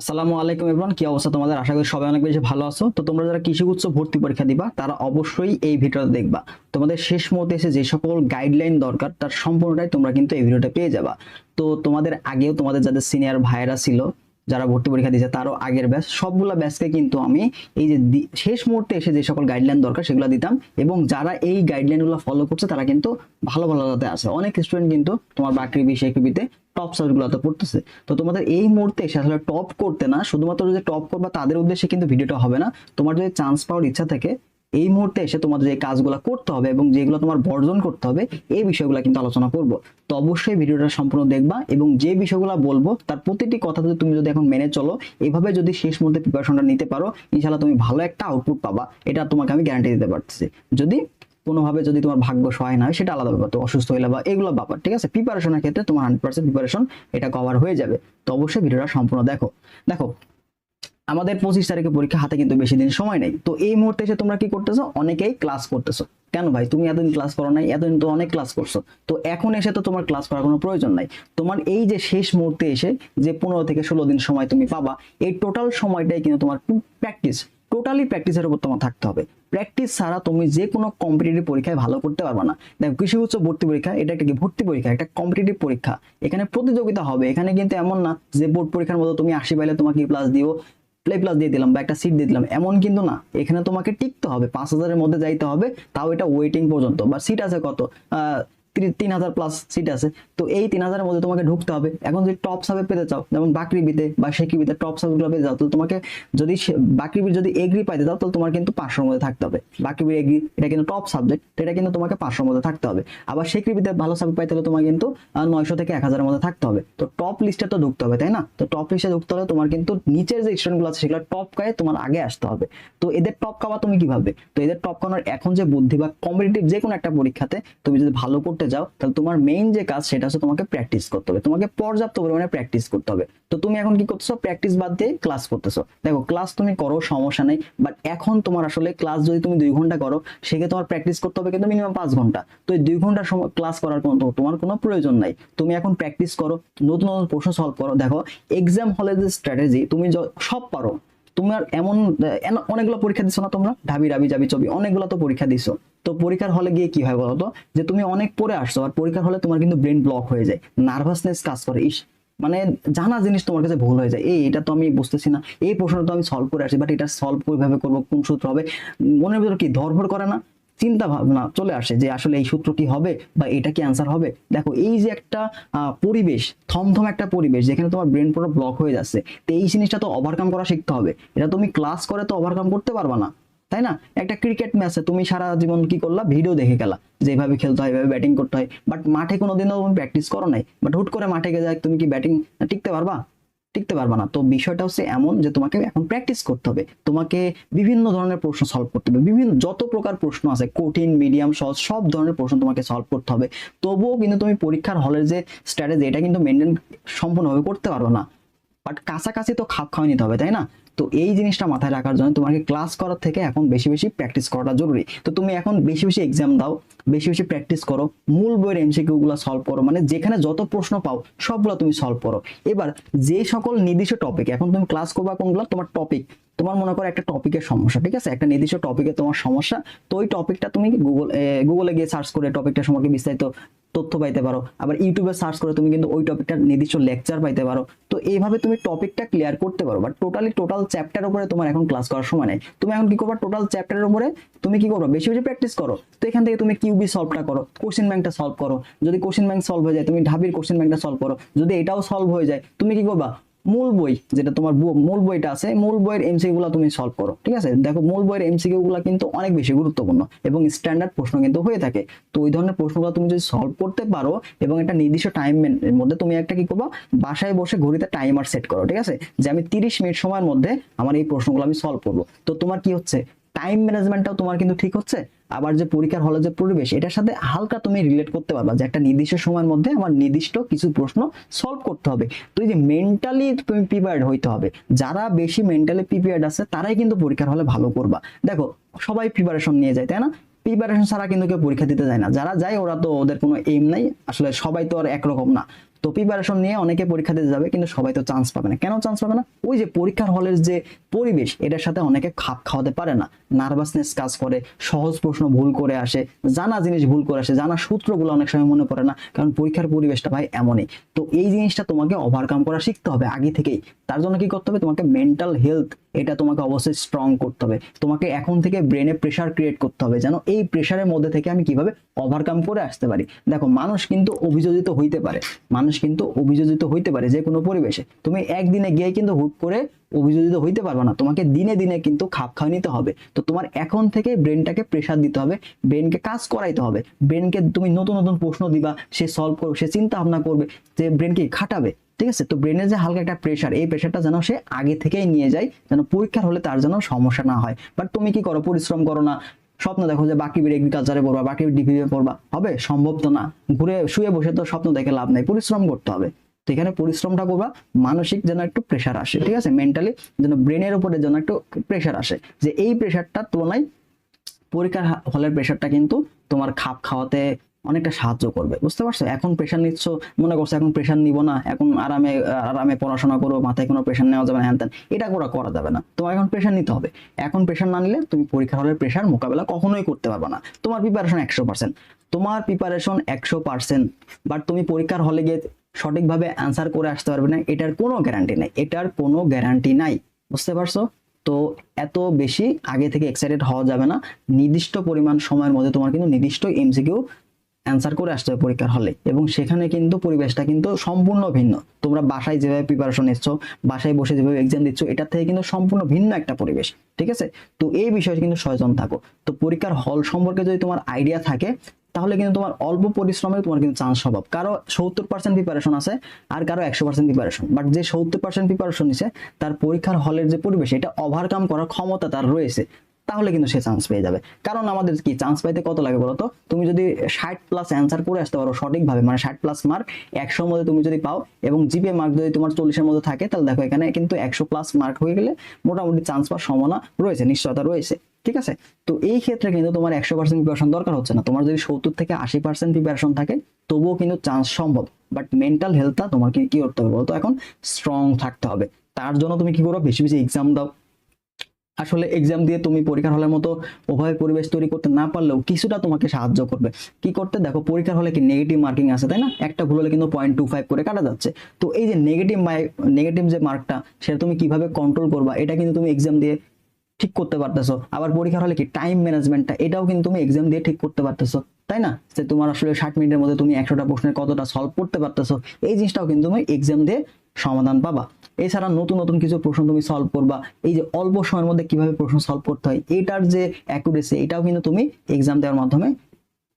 আসসালামু আলাইকুম এভরান কি অবস্থা তোমাদের? আশা করি সবাই অনেক বেশি ভালো আছো। তো তোমরা যারা কৃষি উচ্চ ভর্তি পরীক্ষা দিবা, তারা অবশ্যই এই ভিডিওটা দেখবা। তোমাদের শেষ মুহূর্তে এসে যে সকল গাইডলাইন দরকার, তার সম্পূর্ণটাই তোমরা কিন্তু এই ভিডিওটা পেয়ে যাবা। তো তোমাদের আগেও তোমাদের যাদের সিনিয়র ভাইরা ছিল, যারা ভর্তি পরীক্ষা দিয়েছে, তারও আগের ব্যাচ সবগুলা ব্যাচকে কিন্তু আমি এই যে শেষ মুহূর্তে এসে যে সকল গাইডলাইন দরকার, সেগুলো দিতাম। এবং যারা এই গাইডলাইনগুলো ফলো করছে, তারা কিন্তু ভালো ভালো জায়গাতে আছে। অনেক স্টুডেন্ট কিন্তু তোমার বাকরি বিষয় টপ সাবজেক্টগুলোতে পড়তেছে। তো তোমাদের এই মুহূর্তে এসে আসলে টপ করতে না, শুধুমাত্র যদি টপ করবা তাদের উদ্দেশ্যে কিন্তু ভিডিওটা হবে না। তোমার যদি চান্স পাওয়ার ইচ্ছা থাকে, এই মুহূর্তে এসে তোমাদের যে কাজগুলো করতে হবে এবং যেগুলো তোমার বর্জন করতে হবে, এই বিষয়গুলো কিন্তু আলোচনা করব। তো অবশ্যই ভিডিওটা সম্পূর্ণ দেখবা এবং যে বিষয়গুলো বলব, তার প্রতিটি কথা যদি তুমি যদি এখন মেনে চলো এইভাবে যদি শেষ মুহূর্তে প্রিপারেশনটা নিতে পারো ইনশাল্লাহ তুমি ভালো একটা আউটপুট পাবা। এটা তোমাকে আমি গ্যারান্টি দিতে পারতেছি। যদি কোনোভাবে যদি তোমার ভাগ্য সহায় না হয়, সেটা আলাদা ব্যাপার। তো অসুস্থ হইলে বা এগুলো ব্যাপার, ঠিক আছে? প্রিপারেশনের ক্ষেত্রে তোমার হান্ড্রেড পার্সেন্ট প্রিপারেশন এটা কভার হয়ে যাবে। তো অবশ্যই ভিডিওটা সম্পূর্ণ দেখো। দেখো, আমাদের পঁচিশ তারিখে পরীক্ষা, হাতে কিন্তু বেশি দিন সময় নেই। তো এই মুহূর্তে এসে তোমরা কি করতেছো? অনেকেই ক্লাস করতেছো। কেন ভাই? তুমি এতদিন ক্লাস করো নাই, এতদিন তো অনেক ক্লাস করছ। তো এখন এসে তো তোমার ক্লাস করার কোনো প্রয়োজন নাই। তোমার এই যে শেষ মুহূর্তে এসে যে পনেরো থেকে ষোলো দিন সময় তুমি পাবা, এই টোটাল সময়টাই কিন্তু তোমার প্র্যাকটিস টোটালি প্র্যাকটিসের উপর তোমার থাকতে হবে। প্র্যাকটিস ছাড়া তুমি যে কোনো কম্পিটিটিভ পরীক্ষায় ভালো করতে পারবে না। দেখো, কৃষি উচ্চ ভর্তি পরীক্ষা, এটা একটা কি ভর্তি পরীক্ষা? একটা কম্পিটিটিভ পরীক্ষা। এখানে প্রতিযোগিতা হবে। এখানে কিন্তু এমন না যে বোর্ড পরীক্ষার মতো তুমি আশি পাইলে তোমাকে প্লাস দিও প্লে প্লাস দিয়ে দিলাম বা একটা সিট দিয়ে দিলাম। এমন কিন্তু না। এখানে তোমাকে টিকতে হবে। পাঁচ হাজারের মধ্যে যাইতে হবে। তাও এটা ওয়েটিং পর্যন্ত। বা সিট আছে কত? তিন হাজার প্লাস সিট আছে। তো এই তিন হাজারের মধ্যে তোমাকে ঢুকতে হবে। এখন যদি টপ সাবে পেতে চাও, যেমন বাকরিবিতে বা শেকিবিতে টপ সাবগুলো পেতে চাও, তো তোমাকে যদি বাকরিবির যদি এগ্রি পাইতে চাও, তাহলে তোমার কিন্তু পাঁচশোর মধ্যে থাকতে হবে। বাকরিবির এগ্রি এটা কিন্তু টপ সাবজেক্ট এটা কিন্তু তোমাকে পাঁচশোর মধ্যে থাকতে হবে। আবার শেকরিবিতে ভালো সাবজেক্ট পাইতে হলে তোমার কিন্তু নয়শো থেকে এক হাজারের মধ্যে থাকতে হবে। তো টপ লিস্টে তো ঢুকতে হবে, তাই না? তো টপ লিস্টে ঢুকতে হলে তোমার কিন্তু নিচের যে স্টুডেন্টগুলো আছে, সেগুলো টপ কায়ে তোমার আগে আসতে হবে। তো এদের টপ খাওয়া তুমি কীভাবে তো এদের টপ খাওয়ানোর এখন যে বুদ্ধি বা কম্পিটিটিভ যে কোনো একটা পরীক্ষাতে, তুমি যদি ভালো করতে যাও, তাহলে তোমার মেইন যে কাজ সেটা হচ্ছে তোমাকে প্র্যাকটিস করতে হবে। তোমাকে পর্যাপ্ত পরিমাণে প্র্যাকটিস করতে হবে। তো তুমি এখন কি করতেছো? প্র্যাকটিস বাদ দিয়ে ক্লাস করতেছো। দেখো ক্লাস তুমি করো, সমস্যা নেই বাট এখন তোমার আসলে ক্লাস যদি তুমি দুই ঘণ্টা করো, সেক্ষেত্রে তোমার প্র্যাকটিস করতে হবে কিন্তু মিনিমাম পাঁচ ঘণ্টা। তো এই দুই ঘণ্টা ক্লাস করার কোনো তোমার কোনো প্রয়োজন নাই। তুমি এখন প্র্যাকটিস করো, নতুন নতুন প্রশ্ন সলভ করো। দেখো এক্সাম হলে যে স্ট্র্যাটেজি তুমি সব পারো। তোমার এমন অনেকগুলো পরীক্ষা দিছো না তোমরা? ঢাবি রাবি যাবি চবি অনেকগুলো তো পরীক্ষা দিছো। তো পরীক্ষার হলে গিয়ে কি হয় বলতো? যে তুমি অনেক পড়ে আসছো, আর পরীক্ষার হলে তোমার কিন্তু ব্রেন ব্লক হয়ে যায় নার্ভাসনেস কাজ করে। ইস মানে জানা জিনিস তোমার কাছে ভুল হয়ে যায়। এই, এটা তো আমি বুঝতেছি না। এই প্রশ্নটা তো আমি সলভ করে আসি বাট এটা সলভ কীভাবে করব, কোন সূত্র হবে? মনের ভিতর কি ধরভর করে না? চিন্তা ভাবনা চলে আসে যে আসলে এই সূত্র কি হবে বা এটা কি অ্যান্সার হবে? দেখো, এই যে একটা পরিবেশ, থমথম একটা পরিবেশ, যেখানে তোমার ব্রেন পুরো ব্লক হয়ে যাচ্ছে, তো এই জিনিসটা তো ওভারকাম করা শিখতে হবে। এটা তুমি ক্লাস করে তো ওভারকাম করতে পারবা না। তাই না? একটা ক্রিকেট ম্যাচে তুমি সারা জীবন কি করলা? ভিডিও দেখে গেলা যে এইভাবে খেলতে হয়, এভাবে ব্যাটিং করতে হয়। বাট মাঠে কোনোদিনও তুমি প্র্যাকটিস করো নাই। বাট হুট করে মাঠে গিয়ে যায় তুমি কি ব্যাটিং টিকতে পারবা? টিকতে পারবা না। তো বিষয়টা হচ্ছে এমন যে তোমাকে এখন প্র্যাকটিস করতে হবে। তোমাকে বিভিন্ন ধরনের প্রশ্ন সলভ করতে হবে। বিভিন্ন, যত প্রকার প্রশ্ন আছে, কঠিন মিডিয়াম সহজ, সব ধরনের প্রশ্ন তোমাকে সলভ করতে হবে। তবুও কিন্তু তুমি পরীক্ষার হলের যে স্ট্র্যাটেজি এটা কিন্তু মেনটেন সম্পূর্ণভাবে করতে পারো না। বাট কাছাকাছি তো খাপ খাওয়া নিতে হবে, তাই না? তো এই জিনিসটা মাথায় রাখার জন্য তোমাকে ক্লাস করার থেকে এখন বেশি বেশি প্র্যাকটিস করাটা জরুরি। তো তুমি এখন বেশি বেশি এক্সাম দাও, বেশি বেশি প্র্যাকটিস করো, মূল বইয়ের এমসিকিউ গুলো সলভ করো মানে যেখানে যত প্রশ্ন পাও সবগুলো তুমি সলভ করো। এবার যে সকল নির্দিষ্ট টপিক এখন তুমি ক্লাস করবা কোনগুলো? তোমার টপিক তোমার মনে করো একটা টপিকের সমস্যা, ঠিক আছে? একটা নির্দিষ্ট টপিকে তোমার সমস্যা, তো ওই টপিকটা তুমি গুগল গুগলে গিয়ে সার্চ করে টপিকটা সম্পর্কে বিস্তারিত তথ্য পাইতে পারো। আবার ইউটিউবে সার্চ করে তুমি কিন্তু ওই টপিকটার নির্দিষ্ট লেকচার পাইতে পারো। তো এইভাবে তুমি টপিকটা ক্লিয়ার করতে পারো। বাট টোটালি টোটাল চ্যাপ্টার উপরে তোমার এখন ক্লাস করার সময় নেই। তুমি এখন কি করবা? টোটাল চ্যাপ্টারের উপরে তুমি কি করো বেশি বেশি প্র্যাকটিস করো। তো এখান থেকে তুমি কিউবি সলভটা করো। কোশ্চেন ব্যাংকটা সলভ করো। যদি কোশ্চেন ব্যাংক সলভ হয়ে যায়, তুমি ঢাবির কোশ্চেন ব্যাংকটা সলভ করো। যদি এটাও সলভ হয়ে যায়, তুমি কি করবা? মূল বই, যেটা তোমার মূল বইটা আছে মূল বইয়ের এমসিকিউ গুলো তুমি সলভ করো, ঠিক আছে? দেখো, মূল বইয়ের এমসিকিউ গুলো কিন্তু অনেক বেশি গুরুত্বপূর্ণ এবং স্ট্যান্ডার্ড প্রশ্ন কিন্তু হয়ে থাকে। তো ওই ধরনের প্রশ্নগুলো তুমি যদি সলভ করতে পারো এবং একটা নির্দিষ্ট টাইম এর মধ্যে তুমি একটা কি করবা? বাসায় বসে ঘড়িতে টাইমার সেট করো, ঠিক আছে? যে আমি তিরিশ মিনিট সময়ের মধ্যে আমার এই প্রশ্নগুলো আমি সলভ করব। তো তোমার কি হচ্ছে? টাইম ম্যানেজমেন্টটাও তোমার কিন্তু ঠিক হচ্ছে? আবার যে পরীক্ষার হলে যে পরিবেশ, এটার সাথে হালকা তুমি রিলেট করতে পারবা যে একটা নির্দিষ্ট সময়ের মধ্যে আমার নির্দিষ্ট কিছু প্রশ্ন সলভ করতে হবে। তো এই যে মেন্টালি তুমি প্রিপেয়ার্ড হইতে হবে। যারা বেশি মেন্টালি প্রিপেয়ার্ড আছে, তারাই কিন্তু পরীক্ষার হলে ভালো করবা। দেখো, সবাই প্রিপারেশন নিয়ে যায়, তাই না? প্রিপারেশন ছাড়া কিন্তু কেউ পরীক্ষা দিতে যায় না। যারা যায়, ওরা তো ওদের কোনো এইম নাই। আসলে সবাই তো আর একরকম না। তো প্রিপারেশন নিয়ে অনেকে পরীক্ষা দিতে যাবে, কিন্তু সবাই তো চান্স পাবে না। কেন চান্স পাবে না? ওই যে পরীক্ষার হলের যে পরিবেশ, এটার সাথে অনেকে খাপ খাওয়াতে পারে না। নার্ভাসনেস কাজ করে, সহজ প্রশ্ন ভুল করে আসে, জানা জিনিস ভুল করে আসে, জানা সূত্রগুলো অনেক সময় মনে পড়ে না, কারণ পরীক্ষার পরিবেশটা ভাই এমনই। তো এই জিনিসটা তোমাকে ওভারকাম করা শিখতে হবে আগে থেকেই। তার জন্য কি করতে হবে? তোমাকে মেন্টাল হেলথ এটা তোমাকে অবশ্যই স্ট্রং করতে হবে। তোমাকে এখন থেকে ব্রেনে প্রেশার ক্রিয়েট করতে হবে, যেন এই প্রেশারের মধ্যে থেকে আমি কীভাবে ওভারকাম করে আসতে পারি। দেখো, মানুষ কিন্তু অভিযোজিত হইতে পারে। মানুষ কিন্তু অভিযোজিত হইতে পারে যে কোনো পরিবেশে। তুমি একদিনে গিয়ে কিন্তু হুট করে অভিযোজিত হইতে পারবে না। তোমাকে দিনে দিনে কিন্তু খাপ খাওয়া নিতে হবে। তো তোমার এখন থেকে ব্রেনটাকে প্রেশার দিতে হবে। ব্রেনকে কাজ করাইতে হবে। ব্রেনকে তুমি নতুন নতুন প্রশ্ন দিবা, সে সলভ করবে, সে চিন্তা ভাবনা করবে যে ব্রেনকে খাটাবে। ঠিক আছে? তো ব্রেনের যে হালকা একটা প্রেশার এই প্রেশারটা যেন সে আগে থেকেই নিয়ে যায়, যেন পরীক্ষার হলে তার যেন সমস্যা না হয়। বাট তুমি কি করো? পরিশ্রম করো না। স্বপ্ন দেখো যে বাকি এগ্রিকালচারে পড়বা, বাকি ডিভিএ পড়বা। হবে? সম্ভব তো না। ঘুরে শুয়ে বসে তো স্বপ্ন দেখে লাভ নাই। পরিশ্রম করতে হবে। তো এখানে পরিশ্রমটা করবা, মানসিক যেন একটু প্রেশার আসে, ঠিক আছে? মেন্টালি যেন ব্রেনের উপরে যেন একটু প্রেশার আসে। যে এই প্রেশারটার তুলনায় পরীক্ষার হলের প্রেশারটা কিন্তু তোমার খাপ খাওয়াতে অনেকটা সাহায্য করবে, বুঝতে পারছ? এখন প্রেশার নিচ্ছ, মনে করছ এখন প্রেশার নিব না, এখন আরামে আরামে পড়াশোনা করব, মাথায় কোনো প্রেশার নেওয়া যাবে না, হ্যান। এটা করা করা যাবে না। তোমার এখন প্রেশার নিতে হবে। এখন প্রেশার না নিলে তুমি পরীক্ষার হলের প্রেশার মোকাবেলা কখনোই করতে পারবে না। তোমার প্রিপারেশন একশো পার্সেন্ট তোমার প্রিপারেশন একশো পার্সেন্ট বাট তুমি পরীক্ষার হলে গিয়ে সঠিকভাবে অ্যান্সার করে আসতে পারবে না, এটার কোনো গ্যারান্টি নেই। এটার কোনো গ্যারান্টি নাই। বুঝতে পারছ? তো এত বেশি আগে থেকে এক্সাইটেড হওয়া যাবে না। নির্দিষ্ট পরিমাণ সময়ের মধ্যে তোমার কিন্তু নির্দিষ্ট এমসিকিউ অ্যান্সার করে আসতে হবে পরীক্ষার হলে। এবং সেখানে কিন্তু পরিবেশটা কিন্তু সম্পূর্ণ ভিন্ন। তোমরা বাসায় যেভাবে প্রিপারেশন নিচ্ছ, বাসায় বসে যেভাবে এক্সাম দিচ্ছ, এটার থেকে কিন্তু সম্পূর্ণ ভিন্ন একটা পরিবেশ। ঠিক আছে? তো এই বিষয়ে কিন্তু সচেতন থাকো। তো পরীক্ষার হল সম্পর্কে যদি তোমার আইডিয়া থাকে তাহলে কিন্তু তোমার অল্প পরিশ্রমে তোমার কিন্তু চান্স স্বভাব কারও সত্তর পার্সেন্ট প্রিপারেশন আছে আর কারও একশো পার্সেন্ট প্রিপারেশন বাট যে সত্তর পার্সেন্ট প্রিপারেশন নিছে, তার পরীক্ষার হলের যে পরিবেশ, এটা ওভারকাম করার ক্ষমতা তার রয়েছে, তাহলে কিন্তু সে চান্স পেয়ে যাবে। কারণ আমাদের কি চান্স পাইতে কত লাগে বলতো তুমি যদি ষাট প্লাস অ্যান্সার করে আসতে পারো সঠিকভাবে মানে ষাট প্লাস মার্ক একশোর মধ্যে তুমি যদি পাও এবং জিপে মার্ক যদি তোমার চল্লিশের মধ্যে থাকে, তাহলে দেখো এখানে কিন্তু একশো প্লাস মার্ক হয়ে গেলে মোটামুটি চান্স পাওয়ার সম্ভাবনা রয়েছে, নিশ্চয়তা রয়েছে। ঠিক আছে? তো এই ক্ষেত্রে কিন্তু তোমার একশো পার্সেন্ট প্রিপারেশন দরকার হচ্ছে না। তোমার যদি সত্তর থেকে আশি পার্সেন্ট প্রিপারেশন থাকে, তবুও কিন্তু চান্স সম্ভব। বাট মেন্টাল হেলথটা তোমাকে কি করতে হবে বলতো? এখন স্ট্রং থাকতে হবে। তার জন্য তুমি কি করো? বেশি বেশি এক্সাম দাও। আসলে এক্সাম দিয়ে তুমি পরীক্ষার হলের মতো ওভাবে পরিবেশ তৈরি করতে না পারলেও কিছুটা তোমাকে সাহায্য করবে। কি করতে? দেখো, পরীক্ষার হলে কি নেগেটিভ মার্কিং আছে, তাই না? একটা ভুল হলে কিন্তু পয়েন্ট টু ফাইভ করে কাটা যাচ্ছে। তো এই যে নেগেটিভ নেগেটিভ যে মার্কটা সেটা তুমি কীভাবে কন্ট্রোল করবা? এটা কিন্তু তুমি এক্সাম দিয়ে ঠিক করতে পারতেছো। আবার পরীক্ষার হলে কি টাইম ম্যানেজমেন্টটা এটাও কিন্তু তুমি এক্সাম দিয়ে ঠিক করতে পারতেছো, তাই না? যে তোমার আসলে ষাট মিনিটের মধ্যে তুমি একশোটা প্রশ্নের কতটা সলভ করতে পারতেছো, এই জিনিসটাও কিন্তু তুমি এক্সাম দিয়ে সমাধান পাবা। এছাড়া নতুন নতুন কিছু প্রশ্ন তুমি সলভ করবা, এই যে অল্প সময়ের মধ্যে কীভাবে প্রশ্ন সলভ করতে হয়, এটার যে অ্যাকুরেসি এটাও কিন্তু তুমি এক্সাম দেওয়ার মাধ্যমে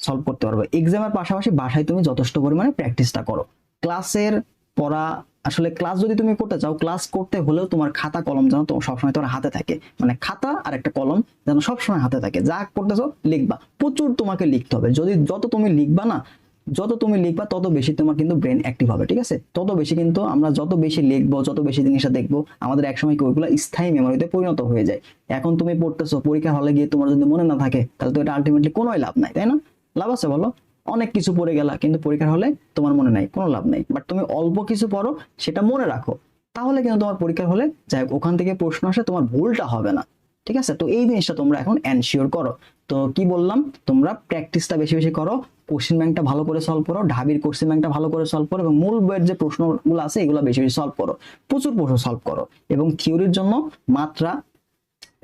সলভ করতে পারবে। এক্সামের পাশাপাশি বাসায় তুমি যথেষ্ট পরিমাণে প্র্যাকটিসটা করো। ক্লাসের পড়া আসলে ক্লাস যদি তুমি করতে চাও ক্লাস করতে হলেও তোমার খাতা, কলম যেন তোমার সবসময় তোমার হাতে থাকে। মানে খাতা আর একটা কলম যেন সবসময় হাতে থাকে। যা করতেছো লিখবা। প্রচুর তোমাকে লিখতে হবে। যদি যত তুমি লিখবা না, যত তুমি লিখবা, তত বেশি তোমার কিন্তু ব্রেন অ্যাক্টিভ হবে, ঠিক আছে? তত বেশি কিন্তু আমরা যত বেশি লিখব, যত বেশি জিনিসটা দেখব, আমাদের একসময় কি ওইগুলো স্থায়ী মেমোরিতে পরিণত হয়ে যায়। এখন তুমি পড়তেছো পরীক্ষা হলে গিয়ে তোমার যদি মনে না থাকে, তাহলে তো এটা আলটিমেটলি কোনোই লাভ নাই, তাই না? লাভ আছে বলো? অনেক কিছু পড়ে গেলা, কিন্তু পরীক্ষার হলে তোমার মনে নাই, কোনো লাভ নেই। বাট তুমি অল্প কিছু পড়ো, সেটা মনে রাখো। তাহলে কিন্তু তোমার পরীক্ষার হলে, যাই ওখান থেকে প্রশ্ন আসে, তোমার ভুলটা হবে না। ঠিক আছে? তো এই জিনিসটা তোমরা এখন এনশিওর করো। তো কি বললাম? তোমরা প্র্যাকটিসটা বেশি বেশি করো কোশ্চেন ব্যাংকটা ভালো করে সলভ করো, ঢাবির কোশ্চেন ব্যাংকটা ভালো করে সলভ করো, এবং মূল বইয়ের যে প্রশ্নগুলো আছে, এগুলো বেশি বেশি সলভ করো। প্রচুর প্রশ্ন সলভ করো, এবং থিওরির জন্য মাত্রা,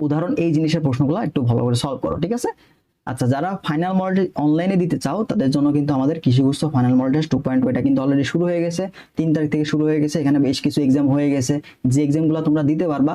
উদাহরণ, এই জিনিসের প্রশ্নগুলো একটু ভালো করে সলভ করো, ঠিক আছে? আচ্ছা যারা ফাইনাল মডেল অনলাইনে দিতে চাও, তাদের জন্য কিন্তু আমাদের কৃষিগুস্ত final model test two point এটা কিন্তু অলরেডি শুরু হয়ে গেছে। তিন তারিখ থেকে শুরু হয়ে গেছে, এখানে বেশ কিছু এক্সাম হয়ে গেছে। যে এক্সামগুলো তোমরা দিতে পারবা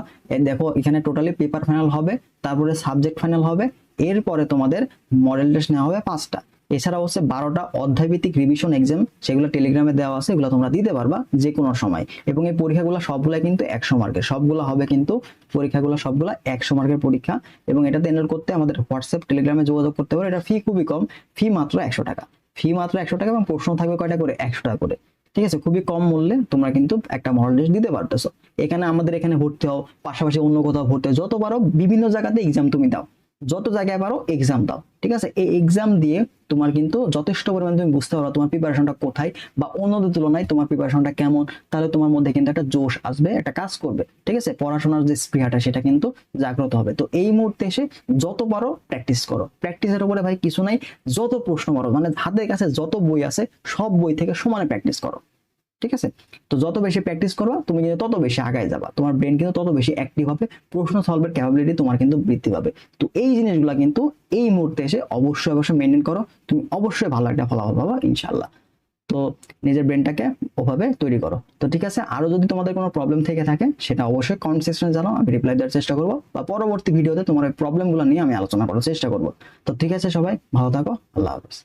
দেখো এখানে টোটালি পেপার ফাইনাল হবে, তারপরে সাবজেক্ট ফাইনাল হবে, এরপরে তোমাদের মডেল টেস্ট নেওয়া হবে পাঁচটা। এছাড়া হচ্ছে বারোটা অধ্যায়ভিত্তিক রিভিশন এক্সাম সেগুলো টেলিগ্রামে দেওয়া আছে, এগুলো তোমরা দিতে পারবা যে কোনো সময়। এবং এই পরীক্ষাগুলো সবগুলো কিন্তু একশো মার্কের সবগুলো হবে কিন্তু পরীক্ষাগুলো সবগুলো একশো মার্কের পরীক্ষা। এবং এটাতে এনরোল করতে আমাদের হোয়াটসঅ্যাপ টেলিগ্রামে যোগাযোগ করতে পারো। এটা ফি খুবই কম। ফি মাত্র একশো টাকা। ফি মাত্র একশো টাকা এবং প্রশ্ন থাকবে কয়টা করে? একশো টাকা করে। ঠিক আছে? খুবই কম মূল্যে তোমরা কিন্তু একটা মডেল টেস্ট দিতে পারতেছো। এখানে আমাদের এখানে ভর্তি হও, পাশাপাশি অন্য কোথাও ভর্তি হও। যত পারো বিভিন্ন জায়গাতে এক্সাম তুমি দাও। যত জায়গায় পারো এক্সাম দাও, ঠিক আছে? এই এক্সাম দিয়ে তোমার কিন্তু যথেষ্ট পরিমাণে তুমি বুঝতে পারো তোমার প্রিপারেশনটা কোথায় বা অন্যদের তুলনায় তোমার প্রিপারেশনটা কেমন, তাহলে তোমার মধ্যে কিন্তু একটা জোশ আসবে, একটা কাজ করবে, ঠিক আছে? পড়াশোনার যে স্পৃহাটা সেটা কিন্তু জাগ্রত হবে। তো এই মুহূর্তে এসে যত পারো প্র্যাকটিস করো। প্র্যাকটিসের উপরে ভাই কিছু নাই, যত প্রশ্ন পারো মানে হাতের কাছে যত বই আছে, সব বই থেকে সমানে প্র্যাকটিস করো। ঠিক আছে? তো যত বেশি প্র্যাকটিস করবা, তুমি কিন্তু তত বেশি আগায় যাবা। তোমার ব্রেন কিন্তু তত বেশি অ্যাক্টিভ হবে, প্রশ্ন সলভের ক্যাপাবিলিটি তোমার কিন্তু বৃদ্ধি পাবে। তো এই জিনিসগুলো কিন্তু এই মুহূর্তে এসে অবশ্যই অবশ্যই মেনটেন করো, তুমি অবশ্যই ভালো একটা ফলাফল পাবা ইনশাল্লাহ তো নিজের ব্রেনটাকে ওভাবে তৈরি করো। তো ঠিক আছে, আরও যদি তোমাদের কোনো প্রবলেম থেকে থাকে, সেটা অবশ্যই কমেন্ট সেকশনে জানাও, আমি রিপ্লাই দেওয়ার চেষ্টা করব, বা পরবর্তী ভিডিওতে তোমার এই প্রবলেমগুলো নিয়ে আমি আলোচনা করার চেষ্টা করব। তো ঠিক আছে সবাই, ভালো থাকো, আল্লাহ হাফেজ।